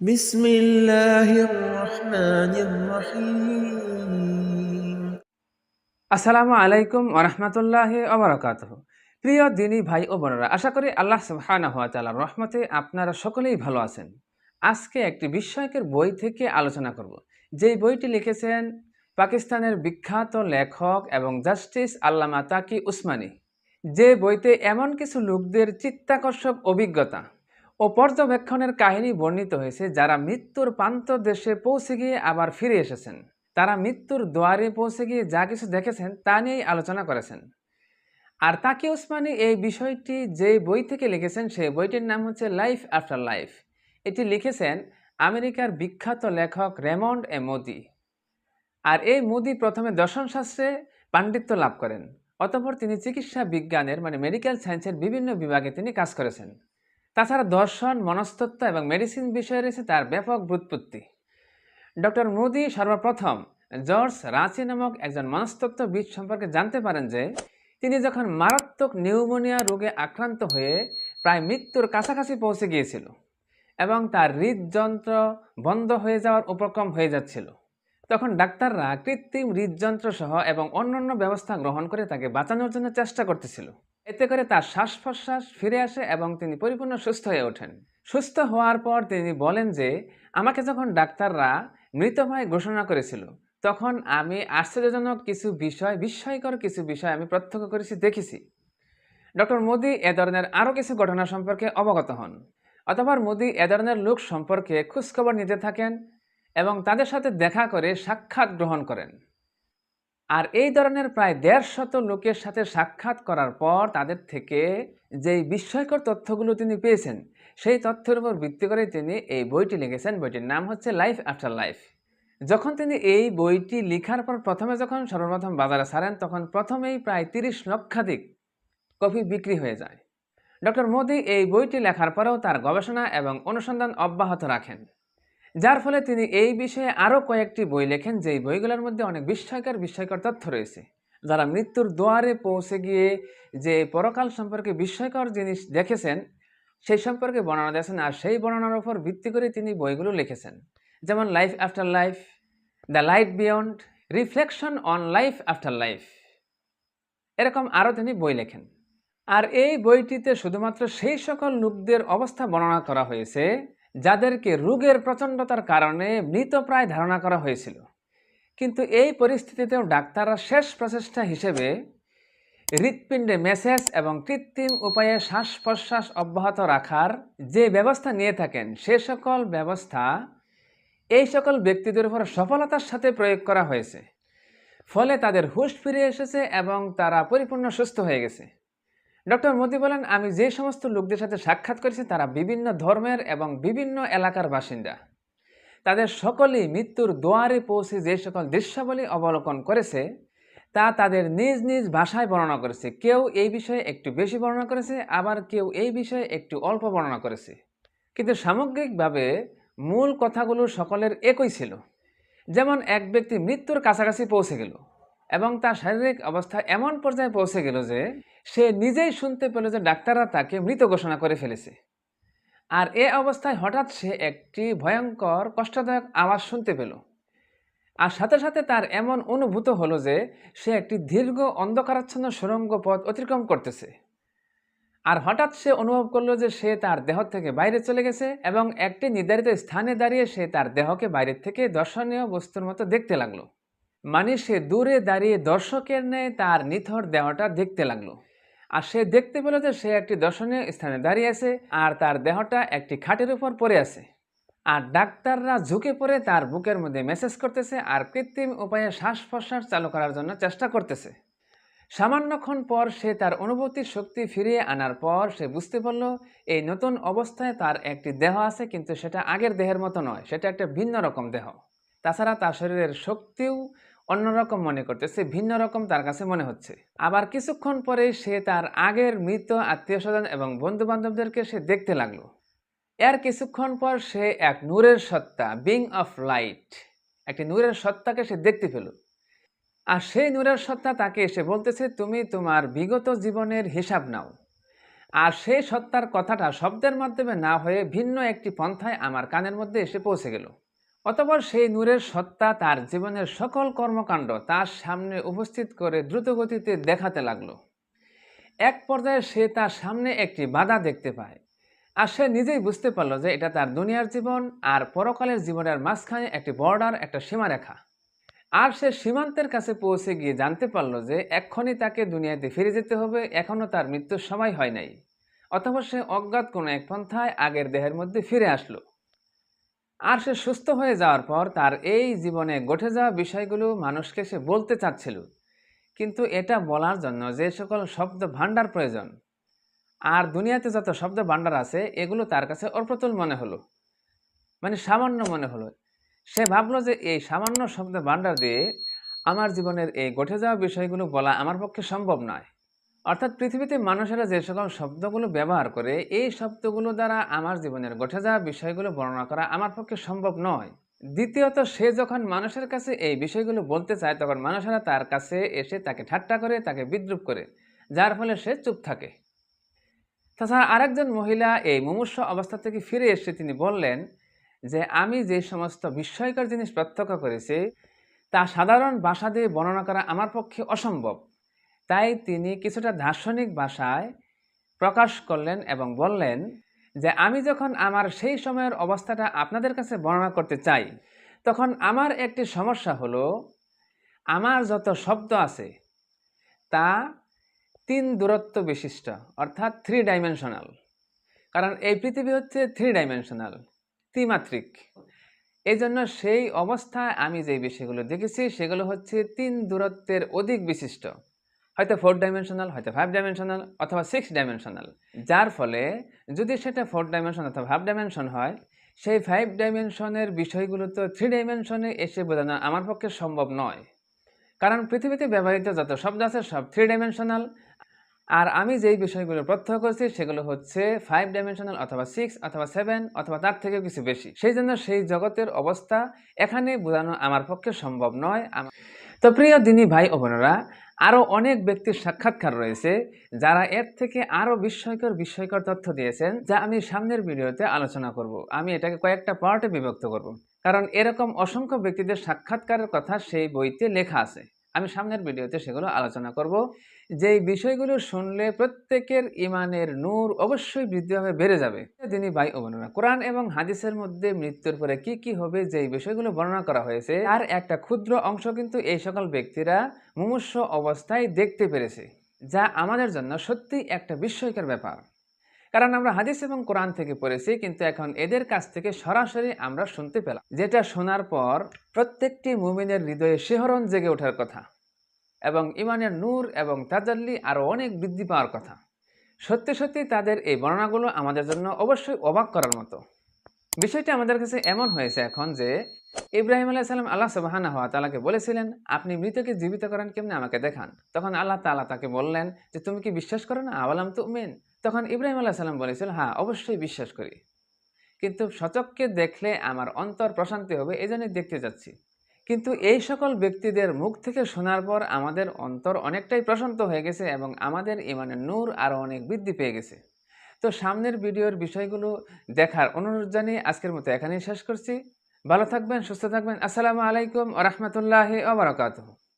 بسم الله الرحمن الرحيم আসসালামু আলাইকুম ওরহমতুল্লাহ ওবরাকাত প্রিয় দিনী ভাই ও বোনেরা আশা করি আল্লাহ সুবহানাহু ওয়া তাআলার রহমতে আপনারা সকলেই ভালো আছেন আজকে একটি বিস্ময়কের বই থেকে আলোচনা করব যেই বইটি লিখেছেন পাকিস্তানের বিখ্যাত লেখক এবং জাস্টিস আল্লামা তাকি উসমানী যে বইতে এমন কিছু লোকদের চিত্তাকর্ষক অভিজ্ঞতা ও পর্যবেক্ষণের কাহিনী বর্ণিত হয়েছে যারা মৃত্যুর প্রান্ত দেশে পৌঁছে গিয়ে আবার ফিরে এসেছেন। তারা মৃত্যুর দুয়ারে পৌঁছে গিয়ে যা কিছু দেখেছেন তা নিয়েই আলোচনা করেছেন। আর তাকে উসমানী এই বিষয়টি যে বই থেকে লিখেছেন সেই বইটির নাম হচ্ছে লাইফ আফটার লাইফ। এটি লিখেছেন আমেরিকার বিখ্যাত লেখক রেমন্ড এ মোদি। আর এই মোদি প্রথমে দর্শনশাস্ত্রে পাণ্ডিত্য লাভ করেন। অতঃপর তিনি চিকিৎসা বিজ্ঞানের মানে মেডিকেল সায়েন্সের বিভিন্ন বিভাগে তিনি কাজ করেছেন। তাছাড়া দর্শন মনস্তত্ত্ব এবং মেডিসিন বিষয়ে রয়েছে তার ব্যাপক ব্যুৎপত্তি ডক্টর মোদি সর্বপ্রথম জর্জ রাঁচি নামক একজন মনস্তত্ত্ববিদ সম্পর্কে জানতে পারেন যে, তিনি যখন মারাত্মক নিউমোনিয়া রোগে আক্রান্ত হয়ে প্রায় মৃত্যুর কাছাকাছি পৌঁছে গিয়েছিল এবং তার হৃদযন্ত্র বন্ধ হয়ে যাওয়ার উপক্রম হয়ে যাচ্ছিল, তখন ডাক্তাররা কৃত্রিম হৃদযন্ত্র সহ এবং অন্যান্য ব্যবস্থা গ্রহণ করে তাকে বাঁচানোর জন্য চেষ্টা করতেছিল। এতে করে তার শ্বাস প্রশ্বাস ফিরে আসে এবং তিনি পরিপূর্ণ সুস্থ হয়ে ওঠেন। সুস্থ হওয়ার পর তিনি বলেন যে, আমাকে যখন ডাক্তাররা মৃতপ্রায় ঘোষণা করেছিল, তখন আমি আশ্চর্যজনক কিছু বিষয়, বিস্ময়কর কিছু বিষয় আমি প্রত্যক্ষ করেছি, দেখেছি। ডক্টর মোদি এ ধরনের আরও কিছু ঘটনা সম্পর্কে অবগত হন। অথবা মোদি এ ধরনের লোক সম্পর্কে খোঁজখবর নিতে থাকেন এবং তাদের সাথে দেখা করে সাক্ষাৎ গ্রহণ করেন। আর এই ধরনের প্রায় দেড় শত লোকের সাথে সাক্ষাৎ করার পর তাদের থেকে যেই বিস্ময়কর তথ্যগুলো তিনি পেয়েছেন, সেই তথ্যের উপর ভিত্তি করে তিনি এই বইটি লিখেছেন। বইটির নাম হচ্ছে লাইফ আফটার লাইফ। যখন তিনি এই বইটি লেখার পর প্রথমে যখন সর্বপ্রথম বাজারে ছাড়েন, তখন প্রথমেই প্রায় তিরিশ লক্ষাধিক কপি বিক্রি হয়ে যায়। ডক্টর মোদি এই বইটি লেখার পরেও তার গবেষণা এবং অনুসন্ধান অব্যাহত রাখেন। যার ফলে তিনি এই বিষয়ে আরও কয়েকটি বই লেখেন, যেই বইগুলোর মধ্যে অনেক বিস্ময়কর বিস্ময়কর তথ্য রয়েছে। যারা মৃত্যুর দুয়ারে পৌঁছে গিয়ে যে পরকাল সম্পর্কে বিস্ময়কর জিনিস দেখেছেন, সেই সম্পর্কে বর্ণনা দিয়েছেন আর সেই বর্ণনার উপর ভিত্তি করে তিনি বইগুলো লিখেছেন। যেমন life after life the light beyond reflection on life after life এরকম আরও তিনি বই লেখেন। আর এই বইটিতে শুধুমাত্র সেই সকল লোকদের অবস্থা বর্ণনা করা হয়েছে যাদেরকে রোগের প্রচণ্ডতার কারণে মৃতপ্রায় ধারণা করা হয়েছিল। কিন্তু এই পরিস্থিতিতেও ডাক্তাররা শেষ প্রচেষ্টা হিসেবে হৃৎপিণ্ডে মেসেজ এবং কৃত্রিম উপায়ে শ্বাস প্রশ্বাস অব্যাহত রাখার যে ব্যবস্থা নিয়ে থাকেন, সে সকল ব্যবস্থা এই সকল ব্যক্তিদের উপর সফলতার সাথে প্রয়োগ করা হয়েছে। ফলে তাদের হুশ ফিরে এসেছে এবং তারা পরিপূর্ণ সুস্থ হয়ে গেছে। ডক্টর মোদি বলেন, আমি যে সমস্ত লোকদের সাথে সাক্ষাৎ করেছি, তারা বিভিন্ন ধর্মের এবং বিভিন্ন এলাকার বাসিন্দা। তাদের সকলেই মৃত্যুর দোয়ারে পৌঁছে যে সকল দৃশ্যাবলী অবলোকন করেছে, তা তাদের নিজ নিজ ভাষায় বর্ণনা করেছে। কেউ এই বিষয়ে একটু বেশি বর্ণনা করেছে, আবার কেউ এই বিষয়ে একটু অল্প বর্ণনা করেছে। কিন্তু সামগ্রিকভাবে মূল কথাগুলো সকলের একই ছিল। যেমন, এক ব্যক্তি মৃত্যুর কাছাকাছি পৌঁছে গেল। এবং তার শারীরিক অবস্থা এমন পর্যায়ে পৌঁছে গেল যে সে নিজেই শুনতে পেল যে ডাক্তাররা তাকে মৃত ঘোষণা করে ফেলেছে। আর এ অবস্থায় হঠাৎ সে একটি ভয়ঙ্কর, কষ্টদায়ক আওয়াজ শুনতে পেল। আর সাথে সাথে তার এমন অনুভূত হলো যে সে একটি দীর্ঘ অন্ধকারাচ্ছন্ন সুরঙ্গ পথ অতিক্রম করতেছে। আর হঠাৎ সে অনুভব করল যে সে তার দেহ থেকে বাইরে চলে গেছে এবং একটি নির্ধারিত স্থানে দাঁড়িয়ে সে তার দেহকে বাইরের থেকে দর্শনীয় বস্তুর মতো দেখতে লাগল। মানে সে দূরে দাঁড়িয়ে দর্শকের ন্যায় তার নিথর দেহটা দেখতে লাগল। আর সে দেখতে পেল যে সে একটি দর্শনীয় স্থানে দাঁড়িয়ে আছে আর তার দেহটা একটি খাটের উপর পড়ে আছে। আর ডাক্তাররা ঝুঁকে পড়ে তার বুকের মধ্যে মেসেজ করতেছে আর কৃত্রিম উপায়ে শ্বাস প্রশ্বাস চালু করার জন্য চেষ্টা করতেছে। সামান্যক্ষণ পর সে তার অনুভূতির শক্তি ফিরিয়ে আনার পর সে বুঝতে পারল, এই নতুন অবস্থায় তার একটি দেহ আছে কিন্তু সেটা আগের দেহের মতো নয়, সেটা একটা ভিন্ন রকম দেহ। তাছাড়া তার শরীরের শক্তিও অন্যরকম মনে করতেছে ভিন্ন রকম তার কাছে মনে হচ্ছে। আবার কিছুক্ষণ পরে সে তার আগের মৃত আত্মীয় স্বজন এবং বন্ধু বান্ধবদেরকে সে দেখতে লাগল। এর কিছুক্ষণ পর সে এক নূরের সত্তা, বিং অফ লাইট, একটি নূরের সত্তাকে সে দেখতে পেল। আর সেই নূরের সত্তা তাকে এসে বলতেছে, তুমি তোমার বিগত জীবনের হিসাব নাও। আর সেই সত্তার কথাটা শব্দের মাধ্যমে না হয়ে ভিন্ন একটি পন্থায় আমার কানের মধ্যে এসে পৌঁছে গেল। অতপর সেই নূরের সত্তা তার জীবনের সকল কর্মকাণ্ড তার সামনে উপস্থিত করে দ্রুতগতিতে দেখাতে লাগল। এক পর্যায়ে সে তার সামনে একটি বাধা দেখতে পায় আর সে নিজেই বুঝতে পারল যে এটা তার দুনিয়ার জীবন আর পরকালের জীবনের মাঝখানে একটি বর্ডার একটা সীমারেখা। আর সে সীমান্তের কাছে পৌঁছে গিয়ে জানতে পারল যে এক্ষুনি তাকে দুনিয়াতে ফিরে যেতে হবে এখনও তার মৃত্যুর সময় হয় নাই। অথবা সে অজ্ঞাত কোনো এক পন্থায় আগের দেহের মধ্যে ফিরে আসলো। আর সে সুস্থ হয়ে যাওয়ার পর তার এই জীবনে ঘটে যাওয়া বিষয়গুলো মানুষকে সে বলতে চাচ্ছিল। কিন্তু এটা বলার জন্য যে সকল শব্দ ভাণ্ডার প্রয়োজন, আর দুনিয়াতে যত শব্দ ভাণ্ডার আছে, এগুলো তার কাছে অপ্রতুল মনে হলো। মানে সামান্য মনে হলো। সে ভাবলো যে এই সামান্য শব্দ ভাণ্ডার দিয়ে আমার জীবনের এই ঘটে যাওয়া বিষয়গুলো বলা আমার পক্ষে সম্ভব নয়। অর্থাৎ পৃথিবীতে মানুষেরা যে সকল শব্দগুলো ব্যবহার করে, এই শব্দগুলো দ্বারা আমার জীবনের ঘটে যাওয়া বিষয়গুলো বর্ণনা করা আমার পক্ষে সম্ভব নয়। দ্বিতীয়ত, সে যখন মানুষের কাছে এই বিষয়গুলো বলতে চায়, তখন মানুষেরা তার কাছে এসে তাকে ঠাট্টা করে, তাকে বিদ্রুপ করে, যার ফলে সে চুপ থাকে। তাছাড়া আরেকজন মহিলা এই মুমূর্ষ অবস্থা থেকে ফিরে এসে তিনি বললেন যে, আমি যে সমস্ত বিস্ময়কর জিনিস প্রত্যক্ষ করেছি, তা সাধারণ ভাষা দিয়ে বর্ণনা করা আমার পক্ষে অসম্ভব। তাই তিনি কিছুটা দার্শনিক ভাষায় প্রকাশ করলেন এবং বললেন যে, আমি যখন আমার সেই সময়ের অবস্থাটা আপনাদের কাছে বর্ণনা করতে চাই, তখন আমার একটি সমস্যা হলো, আমার যত শব্দ আছে, তা তিন দূরত্ব বিশিষ্ট, অর্থাৎ থ্রি ডাইমেনশনাল কারণ এই পৃথিবী হচ্ছে থ্রি ডাইমেনশনাল ত্রিমাত্রিক। এই জন্য সেই অবস্থায় আমি যে বিষয়গুলো দেখেছি, সেগুলো হচ্ছে তিন দূরত্বের অধিক বিশিষ্ট। হয়তো ফোর ডাইমেনশনাল হয়তো ফাইভ ডাইমেনশনাল অথবা সিক্স ডাইমেনশনাল যার ফলে যদি সেটা ফোর ডাইমেনশন অথবা ফাইভ ডাইমেনশন হয়, সেই ফাইভ ডাইমেনশনের বিষয়গুলো তো থ্রি ডাইমেনশনে এসে বোঝানো আমার পক্ষে সম্ভব নয়। কারণ পৃথিবীতে ব্যবহৃত যত শব্দ আছে সব থ্রি ডাইমেনশনাল আর আমি যেই বিষয়গুলো প্রত্যক্ষ করছি, সেগুলো হচ্ছে ফাইভ ডাইমেনশনাল অথবা সিক্স অথবা সেভেন অথবা তার থেকেও কিছু বেশি। সেই জন্য সেই জগতের অবস্থা এখানে বোঝানো আমার পক্ষে সম্ভব নয়। তো প্রিয় দিনী ভাই ও বোনেরা আরও অনেক ব্যক্তির সাক্ষাৎকার রয়েছে, যারা এর থেকে আরও বিস্ময়কর বিস্ময়কর তথ্য দিয়েছেন, যা আমি সামনের ভিডিওতে আলোচনা করব। আমি এটাকে কয়েকটা পার্টে বিভক্ত করব। কারণ এরকম অসংখ্য ব্যক্তিদের সাক্ষাৎকারের কথা সেই বইতে লেখা আছে। আমি সামনের ভিডিওতে সেগুলো আলোচনা করব। যেই বিষয়গুলো শুনলে প্রত্যেকের ইমানের নূর অবশ্যই বৃদ্ধিভাবে বেড়ে যাবে। তিনি ভাই অবর্ণনা কোরআন এবং হাদিসের মধ্যে মৃত্যুর পরে কি কি হবে, যেই বিষয়গুলো বর্ণনা করা হয়েছে আর একটা ক্ষুদ্র অংশ কিন্তু এই সকল ব্যক্তিরা মুমূর্ষ অবস্থায় দেখতে পেরেছে, যা আমাদের জন্য সত্যি একটা বিস্ময়কর ব্যাপার। কারণ আমরা হাদিস এবং কোরআন থেকে পড়েছি, কিন্তু এখন এদের কাছ থেকে সরাসরি আমরা শুনতে পেলাম। যেটা শোনার পর প্রত্যেকটি মুমিনের হৃদয়ে শিহরণ জেগে ওঠার কথা এবং ইমানের নূর এবং তাজাল্লি আরও অনেক বৃদ্ধি পাওয়ার কথা। সত্যি সত্যি তাদের এই বর্ণনাগুলো আমাদের জন্য অবশ্যই অবাক করার মতো। বিষয়টি আমাদের কাছে এমন হয়েছে এখন যে ইব্রাহিম আলাহ সাল্লাম আল্লাহ সুবাহানা হওয়া তালাকে বলেছিলেন, আপনি মৃতকে জীবিত করেন কেমনি আমাকে দেখান? তখন আল্লাহ তালা তাকে বললেন যে, তুমি কি বিশ্বাস করো না? আওয়ালাম তো মেন তখন ইব্রাহিম আল্লাহ সাল্লাম বলেছিল হ্যাঁ অবশ্যই বিশ্বাস করি। কিন্তু সচককে দেখলে আমার অন্তর প্রশান্তি হবে এই জন্যই দেখতে যাচ্ছি। কিন্তু এই সকল ব্যক্তিদের মুখ থেকে শোনার পর আমাদের অন্তর অনেকটাই প্রশান্ত হয়ে গেছে এবং আমাদের ইমানের নূর আরও অনেক বৃদ্ধি পেয়ে গেছে। তো সামনের ভিডিওর বিষয়গুলো দেখার অনুরোধ জানিয়ে আজকের মতো এখানেই শেষ করছি। ভালো থাকবেন, সুস্থ থাকবেন। আসসালামু আলাইকুম রহমতুল্লাহ ওবরাকাতহ